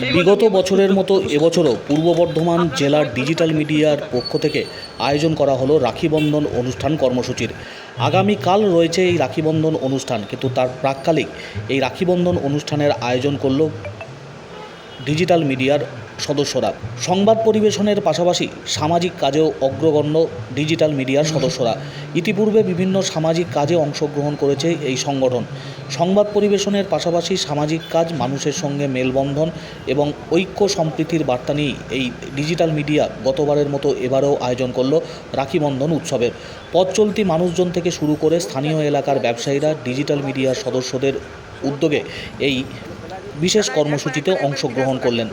বিগত বছরের মতো এবছরও পূর্ব বর্ধমান জেলার ডিজিটাল মিডিয়ার পক্ষ থেকে আয়োজন করা হলো রাখিবন্ধন অনুষ্ঠান কর্মসূচির। আগামীকাল রয়েছে এই রাখিবন্ধন অনুষ্ঠান, কিন্তু তার প্রাককালিক এই রাখিবন্ধন অনুষ্ঠানের আয়োজন করল ডিজিটাল মিডিয়ার সদস্যরা। সংবাদ পরিবেশনের পাশাপাশি সামাজিক কাজেও অগ্রগণ্য ডিজিটাল মিডিয়ার সদস্যরা। ইতিপূর্বে বিভিন্ন সামাজিক কাজে অংশগ্রহণ করেছে এই সংগঠন। সংবাদ পরিবেশনের পাশাপাশি সামাজিক কাজ মানুষের সঙ্গে মেলবন্ধন এবং ঐক্য সম্প্রীতির বার্তা নিয়েই এই ডিজিটাল মিডিয়া গতবারের মতো এবারেও আয়োজন করল রাখি বন্ধন উৎসবের পথ চলতি মানুষজন থেকে শুরু করে স্থানীয় এলাকার ব্যবসায়ীরা ডিজিটাল মিডিয়ার সদস্যদের উদ্যোগে এই বিশেষ কর্মসূচিতে অংশগ্রহণ করলেন।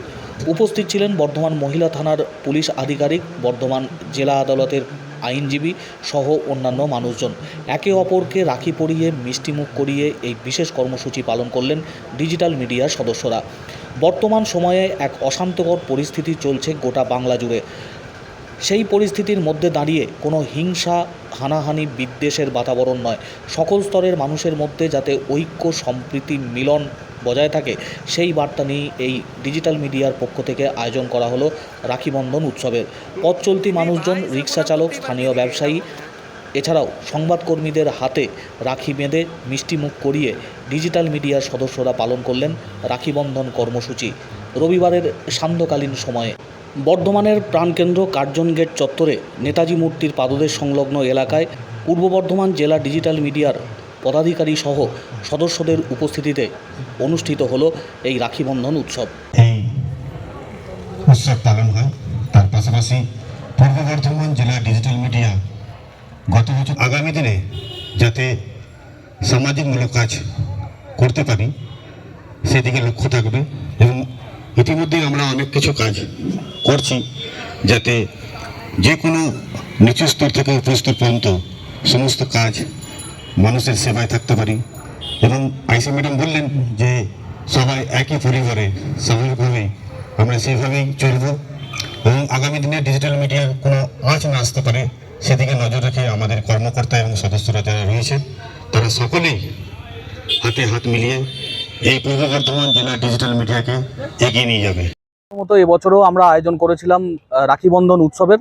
উপস্থিত ছিলেন বর্ধমান মহিলা থানার পুলিশ আধিকারিক, বর্ধমান জেলা আদালতের আইনজীবী সহ অন্যান্য মানুষজন। একে অপরকে রাখি পরিয়ে, মিষ্টিমুখ করিয়ে এই বিশেষ কর্মসূচি পালন করলেন ডিজিটাল মিডিয়ার সদস্যরা। বর্তমান সময়ে এক অশান্তকর পরিস্থিতি চলছে গোটা বাংলা জুড়ে। সেই পরিস্থিতির মধ্যে দাঁড়িয়ে কোনো হিংসা, হানাহানি বিদ্বেষের বাতাবরণ নয়। সকল স্তরের মানুষের মধ্যে যাতে ঐক্য, সম্প্রীতি, মিলন বজায় থাকে, সেই বার্তা নিয়েই এই ডিজিটাল মিডিয়ার পক্ষ থেকে আয়োজন করা হলো রাখিবন্ধন উৎসবের। পথ চলতি মানুষজন রিক্সা চালক স্থানীয় ব্যবসায়ী, এছাড়াও সংবাদকর্মীদের হাতে রাখি বেঁধে মিষ্টিমুখ করিয়ে ডিজিটাল মিডিয়ার সদস্যরা পালন করলেন রাখিবন্ধন কর্মসূচি। রবিবারের সান্ধ্যকালীন সময়ে। বর্ধমানের প্রাণকেন্দ্র কার্জন গেট চত্বরে নেতাজি মূর্তির পাদদেশ সংলগ্ন এলাকায় পূর্ব বর্ধমান জেলা ডিজিটাল মিডিয়ার পদাধিকারী সহ সদস্যদের উপস্থিতিতে অনুষ্ঠিত হলো এই রাখি বন্ধন উৎসব। এই উৎসব পালন হয়। তার পাশাপাশি পূর্ব বর্ধমান জেলা ডিজিটাল মিডিয়া গত বছর আগামী দিনে যাতে সামাজিকমূলক কাজ করতে পারি, সেদিকে লক্ষ্য থাকবে এবং ইতিমধ্যেই আমরা অনেক কিছু কাজ করছি যাতে যে কোনো নিচু স্তর থেকে উপস্তর পর্যন্ত সমস্ত কাজ মানুষের সেবায় থাকতে পারি। এবং আইসি ম্যাডাম বললেন যে সবাই একই পরিবারে স্বাভাবিকভাবেই আমরা সেইভাবেই চলব এবং আগামী দিনে ডিজিটাল মিডিয়ার কোনো আঁচ না আসতে পারে, সেদিকে নজর রেখে আমাদের কর্মকর্তা এবং সদস্যরা যারা রয়েছেন, তারা সকলেই হাতে হাত মিলিয়ে এই পূর্ব বর্ধমান জেলা ডিজিটাল মিডিয়াকে এগিয়ে নিয়ে যাবে। মতো এবছরও আমরা আয়োজন করেছিলাম রাখি বন্ধন উৎসবের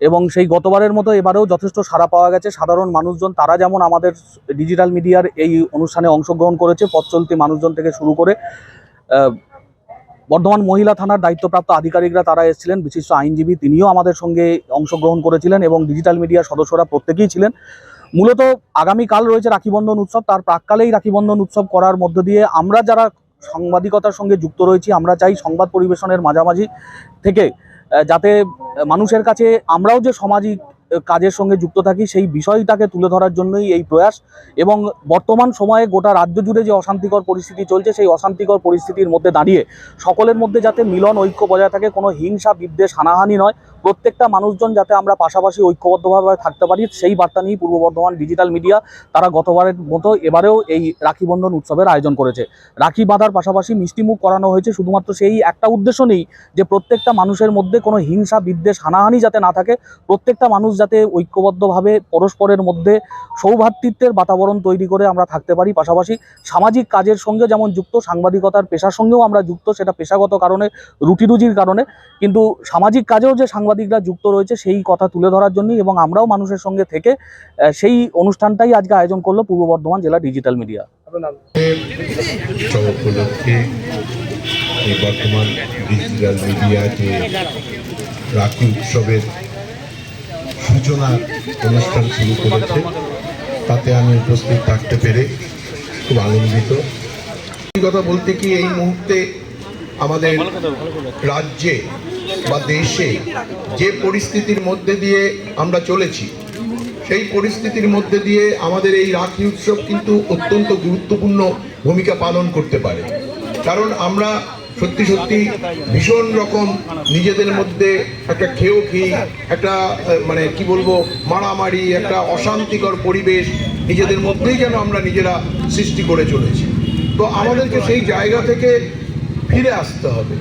এবং সেই গতবারের মতো এবারেও যথেষ্ট সাড়া পাওয়া গেছে। সাধারণ মানুষজন, তারা যেমন আমাদের ডিজিটাল মিডিয়ার এই অনুষ্ঠানে অংশগ্রহণ করেছে, পথ মানুষজন থেকে শুরু করে বর্ধমান মহিলা থানার দায়িত্বপ্রাপ্ত আধিকারিকরা তারা এসেছিলেন, বিশিষ্ট আইনজীবী তিনিও আমাদের সঙ্গে অংশগ্রহণ করেছিলেন এবং ডিজিটাল মিডিয়ার সদস্যরা প্রত্যেকেই ছিলেন। মূলত আগামীকাল রয়েছে রাখি বন্ধন উৎসব, তার প্রাককালেই রাখি বন্ধন উৎসব করার মধ্য দিয়ে আমরা যারা সাংবাদিকতার সঙ্গে যুক্ত রয়েছি, আমরা চাই সংবাদ পরিবেশনের মাঝামাঝি থেকে যাতে মানুষের কাছে আমরাও যে সামাজিক কাজের সঙ্গে যুক্ত থাকি, সেই বিষয়টাকে তুলে ধরার জন্যই এই প্রয়াস এবং বর্তমান সময়ে গোটা রাজ্য জুড়ে যে অশান্তিকর পরিস্থিতি চলছে, সেই অশান্তিকর পরিস্থিতির মধ্যে দাঁড়িয়ে সকলের মধ্যে যাতে মিলন ঐক্য বজায় থাকে, কোনো হিংসা বিদ্বেষ হানাহানি নয়। প্রত্যেকটা মানুষজন যাতে আমরা পাশাপাশি ঐক্যবদ্ধভাবে থাকতে পারি, সেই বার্তা নিয়েই পূর্ব বর্ধমান ডিজিটাল মিডিয়া তারা গতবারের মতো এবারেও এই রাখি বন্ধন উৎসবের আয়োজন করেছে। রাখি বাঁধার পাশাপাশি মিষ্টিমুখ করানো হয়েছে, শুধুমাত্র সেই একটা উদ্দেশ্য নেই যে প্রত্যেকটা মানুষের মধ্যে কোনো হিংসা, বিদ্বেষ, হানাহানি যাতে না থাকে, প্রত্যেকটা মানুষ যাতে ঐক্যবদ্ধভাবে পরস্পরের মধ্যে সৌভ্রাতৃত্বের বাতাবরণ তৈরি করে আমরা থাকতে পারি। পাশাপাশি সামাজিক কাজের সঙ্গে যেমন যুক্ত, সাংবাদিকতার পেশার সঙ্গেও আমরা যুক্ত, সেটা পেশাগত কারণে রুটি রুজির কারণে। কিন্তু সামাজিক কাজেও যে সাংবাদিকরা যুক্ত রয়েছে সেই কথা তুলে ধরার জন্যই এবং আমরাও মানুষের সঙ্গে থেকে সেই অনুষ্ঠানটাই আজকে আয়োজন করল পূর্ব বর্ধমান জেলা ডিজিটাল মিডিয়া। উপলক্ষে বর্তমান ডিজিটাল মিডিয়া যে রাখি উৎসবের সূচনা অনুষ্ঠান শুরু করেছে। তাতে আমি উপস্থিত থাকতে পেরে খুব আনন্দিত। কথা বলতে কি এই মুহূর্তে আমাদের রাজ্যে বা দেশে যে পরিস্থিতির মধ্যে দিয়ে আমরা চলেছি, সেই পরিস্থিতির মধ্যে দিয়ে আমাদের এই রাখি উৎসব কিন্তু অত্যন্ত গুরুত্বপূর্ণ ভূমিকা পালন করতে পারে। কারণ আমরা সত্যি সত্যি ভীষণ রকম নিজেদের মধ্যে একটা খেয়েও খেয়ে, একটা মানে কি বলব, মারামারি, একটা অশান্তিকর পরিবেশ নিজেদের মধ্যেই যেন আমরা নিজেরা সৃষ্টি করে চলেছি। তো আমাদেরকে সেই জায়গা থেকে ফিরে আসতে হবে।